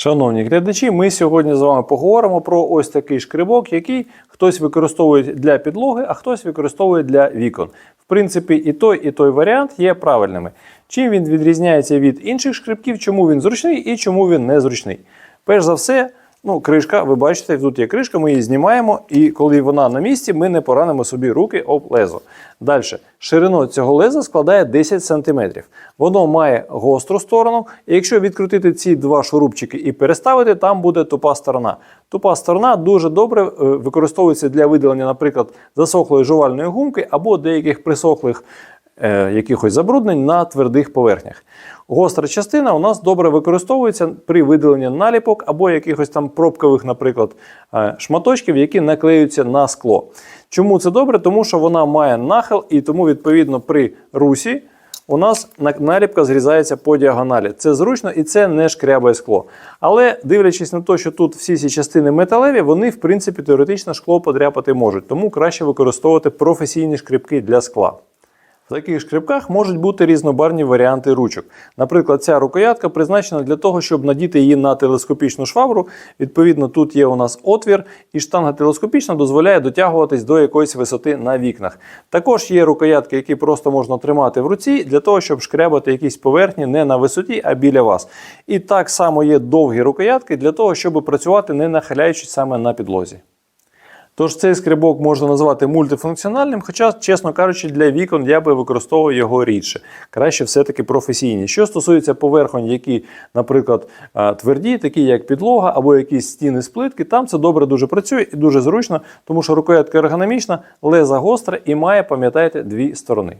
Шановні глядачі, ми сьогодні з вами поговоримо про ось такий шкрибок, який хтось використовує для підлоги, а хтось використовує для вікон. В принципі, і той, і той варіант є правильними. Чим він відрізняється від інших шкрибків, чому він зручний і чому він незручний. Перш за все, ну, кришка, ви бачите, тут є кришка, ми її знімаємо, і коли вона на місці, ми не поранимо собі руки об лезо. Далі, ширина цього леза складає 10 см. Воно має гостру сторону, і якщо відкрутити ці два шурупчики і переставити, там буде тупа сторона. Тупа сторона дуже добре е, використовується для видалення, наприклад, засохлої жувальної гумки або деяких присохлих е, якихось забруднень на твердих поверхнях. Гостра частина у нас добре використовується при видаленні наліпок або якихось там пробкових, наприклад, е, шматочків, які наклеюються на скло. Чому це добре? Тому що вона має нахил, і тому, відповідно, при русі у нас наліпка зрізається по діагоналі. Це зручно і це не шкрябає скло. Але дивлячись на те, що тут всі ці частини металеві, вони, в принципі, теоретично шкло подряпати можуть. Тому краще використовувати професійні шкрібки для скла. В таких шкребках можуть бути різнобарні варіанти ручок. Наприклад, ця рукоятка призначена для того, щоб надіти її на телескопічну швабру. Відповідно, тут є у нас отвір, і штанга телескопічна дозволяє дотягуватись до якоїсь висоти на вікнах. Також є рукоятки, які просто можна тримати в руці для того, щоб шкрябати якісь поверхні не на висоті, а біля вас. І так само є довгі рукоятки для того, щоб працювати не нахиляючись саме на підлозі. Тож цей скрибок можна назвати мультифункціональним, хоча, чесно кажучи, для вікон я би використовував його рідше. Краще все-таки професійні. Що стосується поверхонь, які, наприклад, тверді, такі як підлога або якісь стіни з плитки, там це добре дуже працює і дуже зручно, тому що рукоятка ергономічна, леза гостра і має, пам'ятаєте, дві сторони.